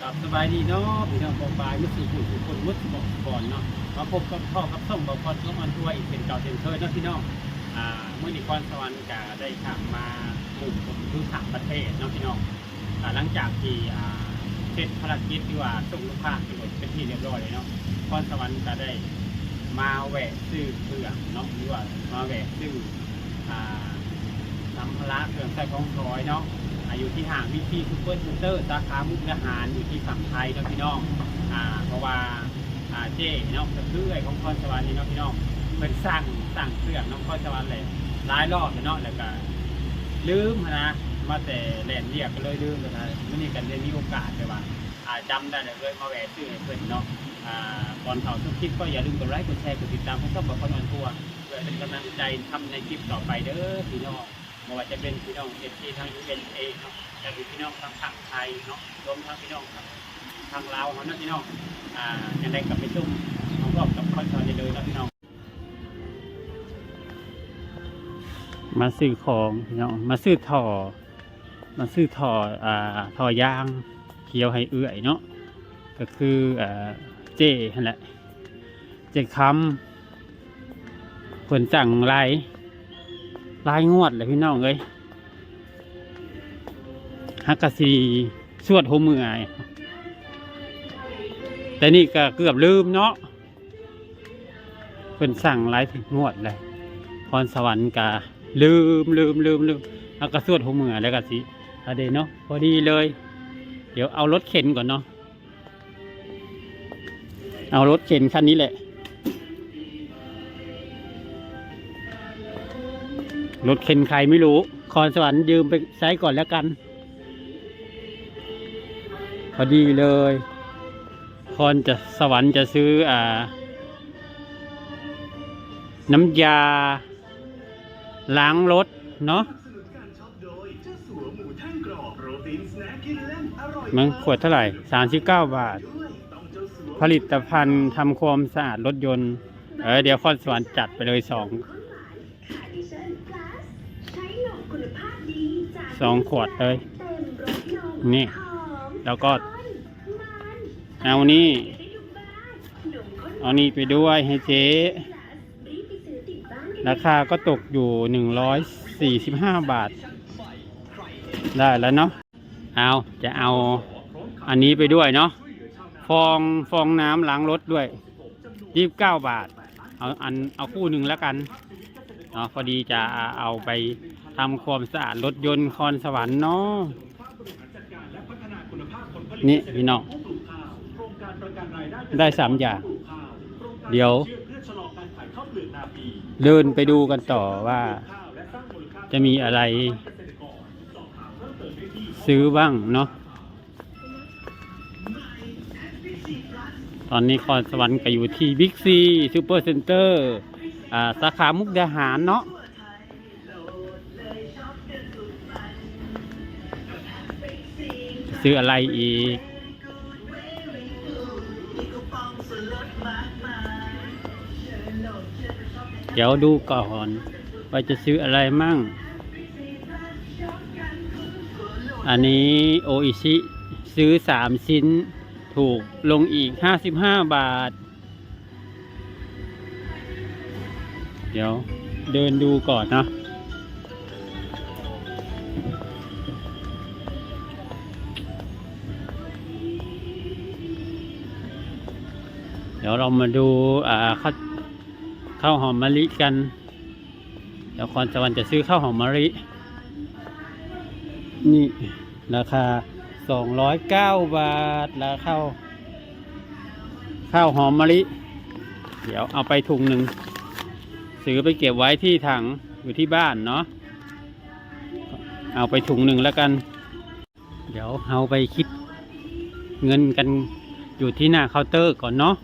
ครับสบายดีเนาะพี่น้องบอกบายมุสลิมทุกคนมุสบอกก่อนเนาะมาพบกับพ่อกับส้มบอกพอส้มอันทัวร์อีกเป็นเก่าเช่นเคยเนาะพี่น้องอ่าเมื่อนี้คอนสวรรค์กาได้ขับมาปลูกผมคือต่างประเทศเนาะพี่น้องอ่าหลังจากที่อ่าเสร็จภารกิจที่ว่าส่งลูกค้าไปหมดเป็นที่เรียบร้อยเลยเนาะคอนสวรรค์ก็ได้มาแหวะซื้อเครื่องเนาะหรือว่ามาแหวะซื้ออ่าสัมภาระเครื่องใช้ของคอยเนาะ อายู่ที่ห่างวิธีซูเปอร์เซ็นเตอร์สาขามุกดาหารอยู่ที่ฝั่งไทยเนาะพี่น้องอ่าเพราะว่าอ่าเจ๊เนาะจะคือไอ้ของพรสวรรค์นี่เนาะพี่น้องเป็นสร้างสร้างเครื่องน้องพรสวรรค์เลยหลายรอบเลยเนาะแล้วก็ลืมนะมาแต่แหลนเรียกก็เลยลืมเลยนะไม่นี้กันได้มีโอกาสเลยว่าอ่าจำได้เลยเลยมาแหวะซื้อให้เพื่อนเนาะอ่าก่อนเขาทุกคลิปก็อย่าลืมกดไลค์กดแชร์กดติดตามให้ช่องบอกคนออนทัวร์เพื่อเป็นกำลังใจทำในคลิปต่อไปเด้อพี่น้อง ไม่ว่าจะเป็นพี่น้องเอฟซีทางยูเอ็นเอเนาะจะเป็นพี่น้องทางฝั่งไทยเนาะรวมทั้งพี่น้องทางทางลาวเขาเนาะพี่น้องอ่ายังได้กลับไปชุ่มน้องรอบกับคอนเสิร์ตเลยนะพี่น้อง มาซื้อของพี่น้องมาซื้อท่อมาซื้อท่ออ่าท่อยางเขียวให้เอื่อยเนาะก็คืออ่าเจนั่นแหละเจคำผลสั่งไร รายงวดเลยพี่น้องเอ้ยฮักกะซีสวดหัวมือไอแต่นี่ก็เกือบลืมเนาะเพิ่นสั่งรายงวดเลยพรสวรรค์กะลืมลืมลืมลืมฮักกะสวดหัวมือแล้วกะสิอะเดเนาะพอดีเลย เดี๋ยวเอารถเข็นก่อนเนาะเอารถเข็นคันนี้แหละ รถเข็นใครไม่รู้ คอนสวรรค์ยืมไปใช้ก่อนแล้วกัน พอดีเลย คอนจะสวรรค์จะซื้ออ่า น้ำยา ล้างรถเนาะมันขวดเท่าไหร่สามสิบเก้าบาท ผลิตภัณฑ์ทำความสะอาดรถยนต์ เออเดี๋ยวคอนสวรรค์จัดไปเลยสอง สองขวดเลย นี่ แล้วก็ เอานี่ เอานี่ไปด้วยให้เจ๊ ราคาก็ตกอยู่หนึ่งร้อยสี่สิบห้าบาท ได้แล้วเนาะ เอา จะเอาอันนี้ไปด้วยเนาะ ฟองฟองน้ำล้างรถด้วยยี่สิบเก้าบาท เอาอันเอาคู่หนึ่งแล้วกันเนาะพอดีจะเอาไป ทำความสะอาดรถยนต์คอนสวรรค์เนาะนี่พี่น้องได้สามอย่าง เดี๋ยว เดินไปดูกันต่อว่า จะมีอะไร ซื้อบ้างเนาะตอนนี้คอนสวรรค์ก็อยู่ที่บิ๊กซีซูเปอร์เซ็นเตอร์สาขามุกดาหารเนาะ ซื้ออะไรอีก เดี๋ยวดูก่อนว่าจะซื้ออะไรมั่ง อันนี้โออิชิซื้อสามชิ้นถูกลงอีกห้าสิบห้าบาท เดี๋ยวเดินดูก่อนนะ ดี๋ยวเรามาดูอ่าข้าวข้าวหอมมะลิกัน เดี๋ยวคอนสวรรค์จะซื้อข้าวหอมมะลิ นี่ราคาสองร้อยเก้าบาทแล้วข้าวข้าวหอมมะลิ เดี๋ยวเอาไปถุงหนึ่งซื้อไปเก็บไว้ที่ถังอยู่ที่บ้านเนาะเอาไปถุงหนึ่งแล้วกัน เดี๋ยวเอาไปคิดเงินกันอยู่ที่หน้าเคาน์เตอร์ก่อนเนาะ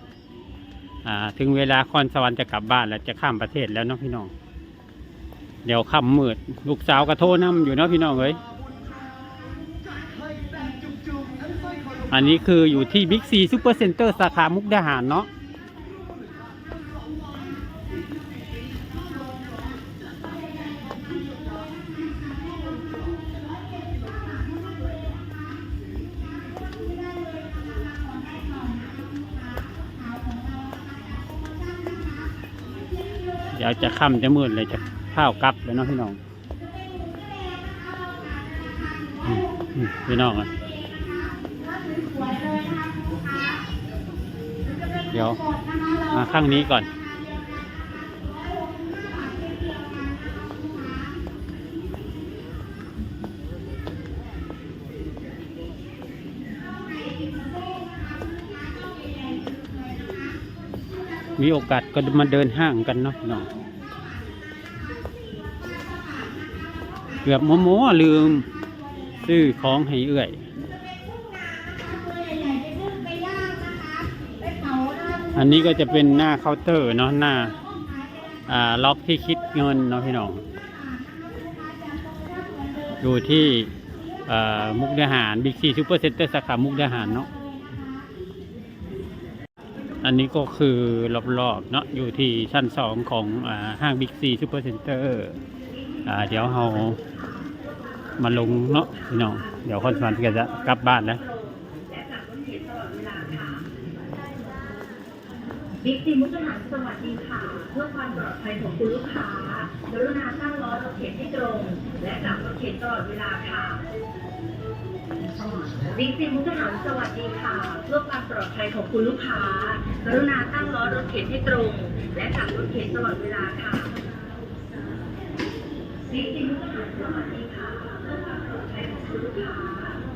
อ่า ถึงเวลาคอนสวรรค์จะกลับบ้านแล้วจะข้ามประเทศแล้วเนาะพี่น้อง เดี๋ยวค่ำมืด ลูกสาวกระโทรนำอยู่เนาะพี่น้องเอ้ยอันนี้คืออยู่ที่บิ๊กซีซูเปอร์เซ็นเตอร์สาขามุกดาหารเนาะ เดี๋ยวจะค่ำจะมืดเลยจะข้าวกลับเลยเนาะพี่น้องพี่น้องอะเดี๋ยวมาข้างนี้ก่อน มีโอกาสก็มาเดินห้างกันเนาะพี่น้องเกือบโมโมลืม ซื้อของให้เอื่อย อันนี้ก็จะเป็นหน้าเคาน์เตอร์เนาะหน้า อ่าล็อกที่คิดเงินเนาะพี่น้องอยู่ที่มุกดาหารบิ๊กซีซูเปอร์เซ็นเตอร์สาขามุกดาหารเนาะ อันนี้ก็คือรอบๆเนาะอยู่ที่ชั้นสองของอห้างบิ๊กซีซูเปอร์เซ็นเตอร์เดี๋ยวเรามาลงเนาะพี่น้อง เดี๋ยวคนสวรรค์ก็จะกลับบ้านแล้วบิ๊กซีมุกดาหารสวัสดีค่ะ เพื่อความปลอดภัยของคุณลูกค้ากรุณาตั้งล้อรถเข็นให้ตรง และกลับรถเข็นตลอดเวลาค่ะ บิ๊กซีมุกดาหารสวัสดีค่ะ เพื่อความปลอดภัยของคุณลูกค้ากรุณาตั้งล้อรถเข็นให้ตรง และกลับรถเข็นตลอดเวลาค่ะบิ๊กซีมุกดาหารสวัสดีค่ะเพื่อความปลอดภัยของคุณลูกค้า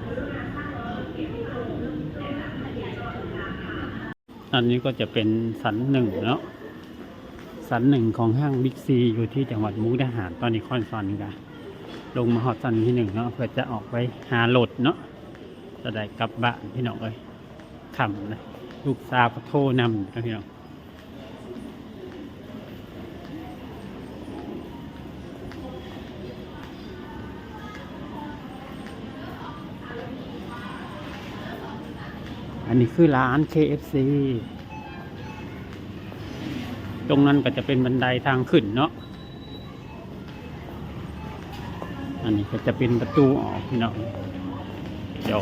กรุณาตั้งล้อรถเข็นให้ตรงและกลับรถเข็นตลอดเวลาค่ะอันนี้ก็จะเป็นสันหนึ่งเนาะสันหนึ่งของห้างบิ๊กซีอยู่ที่จังหวัดมุกดาหารตอนนี้คอนซอนกันลงมาหอดสันที่หนึ่งเนาะเพื่อจะออกไปหาโหลดเนาะ จะได้กลับบ้านพี่น้องเลยขำเลยลูกสาวก็โทรนำนะพี่น้องอันนี้คือร้าน KFC ตรงนั้นก็จะเป็นบันไดทางขึ้นเนาะ อันนี้ก็จะเป็นประตูออกพี่น้องเดี๋ยว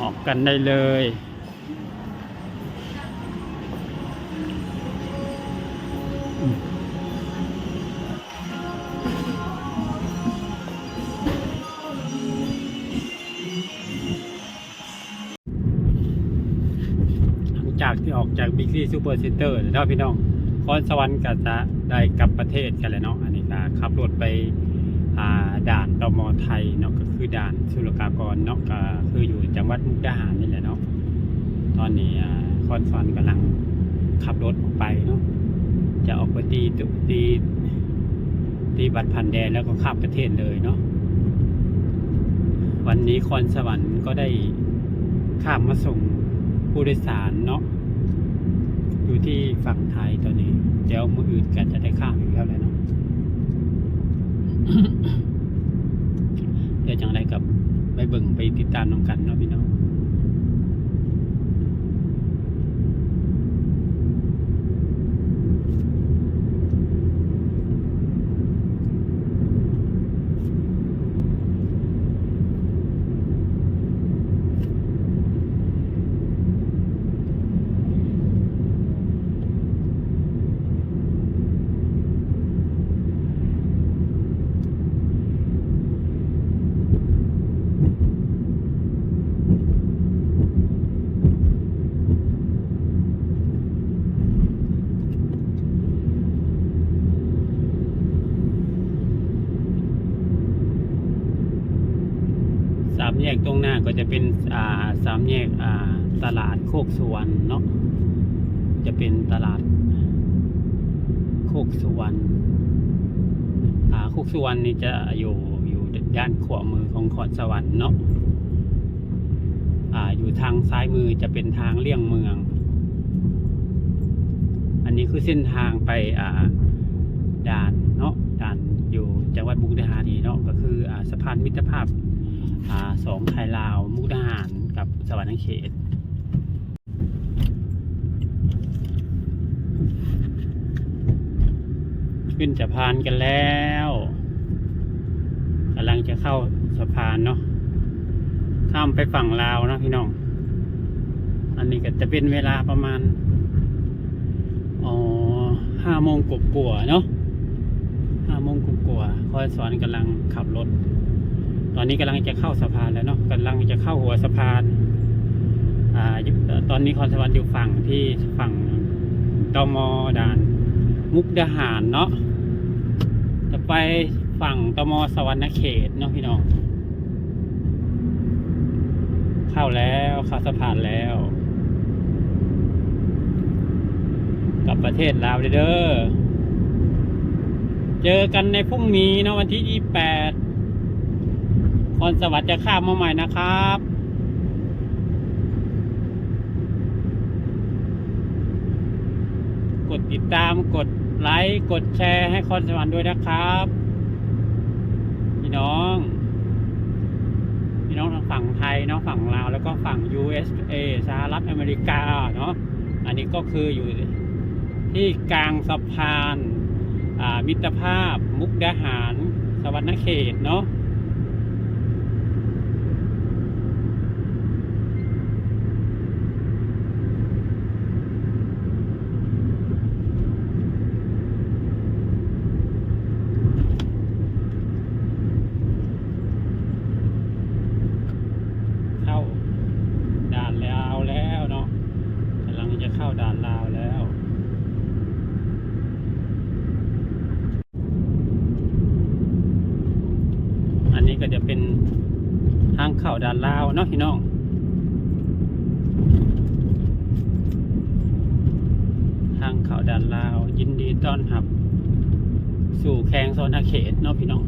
ออกกันได้เลย หลังจากที่ออกจากบิ๊กซีซูเปอร์เซ็นเตอร์แล้วพี่น้องคอนสวรรค์ก็จะได้กลับประเทศกันแล้วเนาะอันนี้ก็ขับรถไป ด่านตมไทยเนาะก็คือด่านสุลกากรเนาะก็คืออยู่จังหวัดมุกดาหารนี่แหละเนาะตอนนี้อ่าคอนซอนกำลังขับรถออกไปเนาะจะออกไปตีตุตีตีบัตรผ่านแดนแล้วก็ข้ามประเทศเลยเนาะวันนี้คอนสวรรค์ก็ได้ข้ามมาส่งผู้โดยสารเนาะอยู่ที่ฝั่งไทยตอนนี้เดี๋ยวมืออื่นกันจะได้ข้ามอีกแล้วแหละเนาะ เดี๋ยวจังไรกับไปเบิ่งไปติดตามน้องกันเนาะพี่น้อง สามแยกตรงหน้าก็จะเป็น อ่าสามแยกอ่าตลาดโคกสุวรรณเนาะจะเป็นตลาดโคกสุวรรณอ่าโคกสุวรรณนี่จะอยู่อยู่ด้านขวามือของขอนสวรรค์เนาะอ่าอยู่ทางซ้ายมือจะเป็นทางเลี่ยงเมือง อันนี้คือเส้นทางไปอ่าด่านเนาะด่านอยู่จังหวัดมุกดาหารนี่เนาะก็คืออ่าสะพานมิตรภาพ สองไทยลาวมุกดาหารกับสวรรค์เขตขึ้นสะพานกันแล้วกำลังจะเข้าสะพานเนาะข้ามไปฝั่งลาวนะพี่น้อง อันนี้ก็จะเป็นเวลาประมาณอ๋อห้าโมงกว่าเนาะห้าโมงกว่าคอยสอนกำลังขับรถ ตอนนี้กำลังจะเข้าสะพานแล้วเนาะกำลังจะเข้าหัวสะพานอ่าตอนนี้คอนสวรรค์อยู่ฝั่งที่ฝั่งตมด่าน มุกดาหารเนาะจะไปฝั่งตมสวรรณเขตเนาะพี่น้อง เข้าแล้วเข้าสะพานแล้วกลับประเทศลาวเด้อ เจอกันในพรุ่งนี้เนาะวันที่28 นสวัสดิ์จะข้ามมาใหม่นะครับกดติดตามกดไลค์กดแชร์ให้คอนสวรรค์ด้วยนะครับ พี่น้อง พี่น้องทางฝั่งไทยเนาะฝั่งลาวแล้วก็ฝั่ง USA สหรัฐอเมริกาเนาะอันนี้ก็คืออยู่ที่กลางสะพานอ่ามิตรภาพมุกดาหาร สวรรณเขตเนาะ เข้าด่านลาวแล้วเนาะกำลังจะเข้าด่านลาวแล้ว อันนี้ก็จะเป็น ทางเข้าด่านลาวเนาะพี่น้องทางเข้าด่านลาว ยินดีต้อนรับ สู่แขงโซนอาเขตเนาะพี่น้อง